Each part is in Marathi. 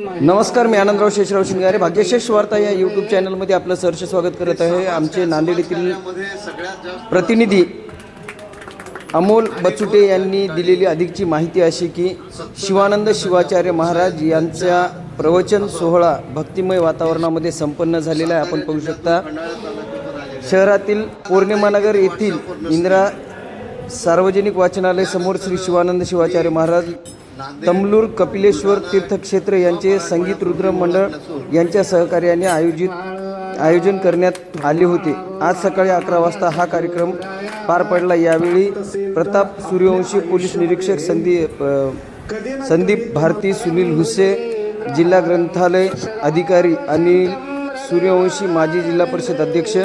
नमस्कार मी आनंदराव शेषराव शिंगारे. भाग्यशेष वार्ता या यूट्यूब चॅनलमध्ये आपलं सहर्ष स्वागत करत आहे. आमचे नांदेड येथील प्रतिनिधी अमोल बचुटे यांनी दिलेली अधिकची माहिती अशी की शिवानंद शिवाचार्य महाराज यांचा प्रवचन सोहळा भक्तिमय वातावरणामध्ये संपन्न झालेला आहे. आपण पाहू शकता शहरातील पौर्णिमानगर येथील इंदिरा सार्वजनिक वाचनालय समोर श्री शिवानंद शिवाचार्य महाराज तमलूर कपिलेश्वर तीर्थक्षेत्र यांचे संगीत रुद्र मंडळ यांच्या सहकार्याने आयोजित आयोजन करण्यात आले होते. आज सकाळी अकरा वाजता हा कार्यक्रम पार पडला. यावेळी प्रताप सूर्यवंशी पोलीस निरीक्षक संदीप संदीप भारती सुनील हुसे जिल्हा ग्रंथालय अधिकारी अनिल सूर्यवंशी माजी जिल्हा परिषद अध्यक्ष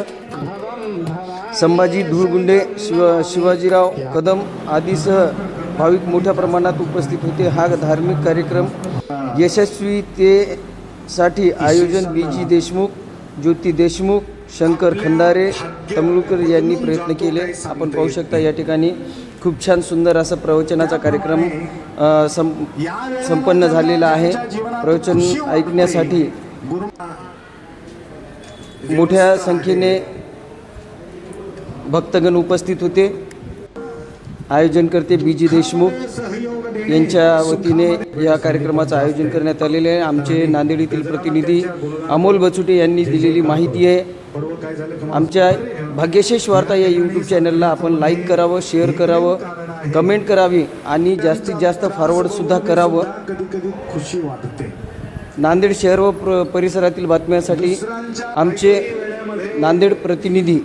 संभाजी धुळगुंडे शिव शिवाजीराव कदम आदीसह भाविक मोठ्या प्रमाणात उपस्थित होते. हा धार्मिक कार्यक्रम यशस्वीतेसाठी आयोजन बी जी देशमुख ज्योती देशमुख शंकर खंदारे तमलुकर यांनी प्रयत्न केले. आपण पाहू शकता या ठिकाणी खूप छान सुंदर असा प्रवचनाचा कार्यक्रम सं संपन्न झालेला आहे. प्रवचन ऐकण्यासाठी मोठ्या संख्येने भक्तगण उपस्थित होते. आयोजनकर्ते बी जी देशमुख यांच्या वतीने या कार्यक्रमाचं आयोजन करण्यात आलेले आहे. आमचे नांदेड येथील प्रतिनिधी अमोल बचुटे यांनी दिलेली माहिती आहे. आमच्या भाग्यशेष वार्ता या यूट्यूब चॅनलला आपण लाईक करावं शेअर करावं कमेंट करावी आणि जास्तीत जास्त फॉरवर्डसुद्धा करावं. खुशी वाटते नांदेड शहर व प्र परिसरातील बातम्यांसाठी आमचे नांदेड प्रतिनिधी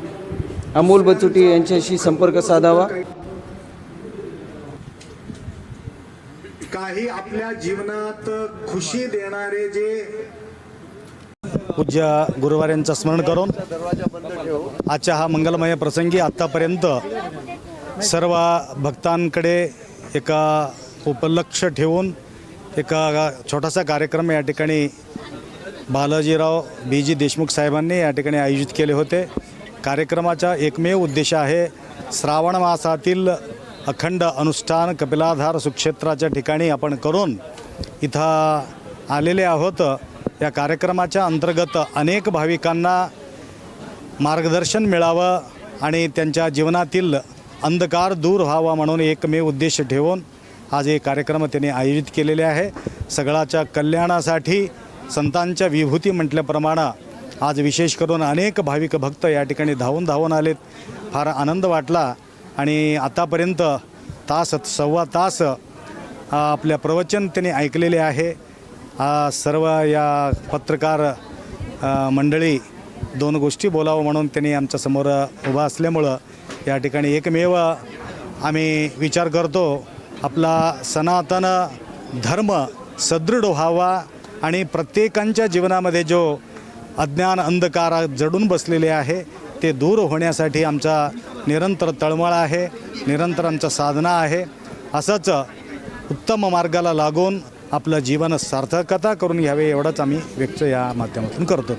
अमोल बचुटे यांच्याशी संपर्क साधावा. काही आपल्या जीवनात खुशी देणारे जे पूज्य गुरुवार्यांचं स्मरण करून आजच्या हा मंगलमय प्रसंगी आत्तापर्यंत सर्व भक्तांकडे एका उपलक्ष ठेवून एका छोटासा कार्यक्रम या ठिकाणी बालाजीराव बी जी देशमुख साहेबांनी या ठिकाणी आयोजित केले होते. कार्यक्रमाचा एकमेव उद्देश आहे श्रावण मासातील अखंड अनुष्ठान कपिलाधार सुक्षेत्राच्या ठिकाणी आपण करून इथं आलेले आहोत. या कार्यक्रमाच्या अंतर्गत अनेक भाविकांना मार्गदर्शन मिळावं आणि त्यांच्या जीवनातील अंधकार दूर व्हावा म्हणून एकमेव उद्देश ठेवून आज हे कार्यक्रम त्यांनी आयोजित केलेले आहे. सगळ्याच्या कल्याणासाठी संतांच्या विभूती म्हटल्याप्रमाणे आज विशेष करून अनेक भाविक भक्त या ठिकाणी धावून धावून आलेत. फार आनंद वाटला. आणि आतापर्यंत तास सव्वा तास आपल्या प्रवचन त्यांनी ऐकलेले आहे. सर्व या पत्रकार मंडळी दोन गोष्टी बोलावं म्हणून त्यांनी आमच्यासमोर उभा असल्यामुळं या ठिकाणी एकमेव आम्ही विचार करतो आपला सनातन धर्म सदृढ व्हावा आणि प्रत्येकांच्या जीवनामध्ये जो अज्ञान अंधकार जडून बसलेले आहे ते दूर होण्यासाठी आमचा निरंतर तळमळ आहे निरंतर आमचा साधना आहे. असंच उत्तम मार्गाला लागून आपलं जीवन सार्थकता करून घ्यावे एवढंच आम्ही व्यक्त या माध्यमातून करतो.